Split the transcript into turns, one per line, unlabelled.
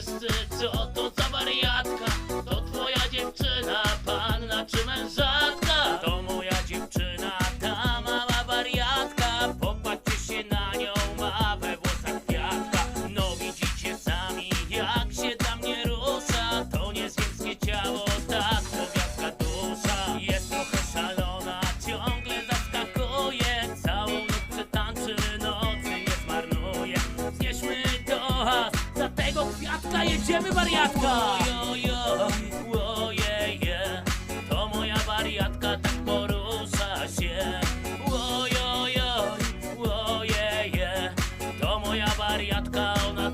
ずっと jedziemy wariatka. Ojeje To moja wariatka tak porusza się ojeje To moja wariatka, ona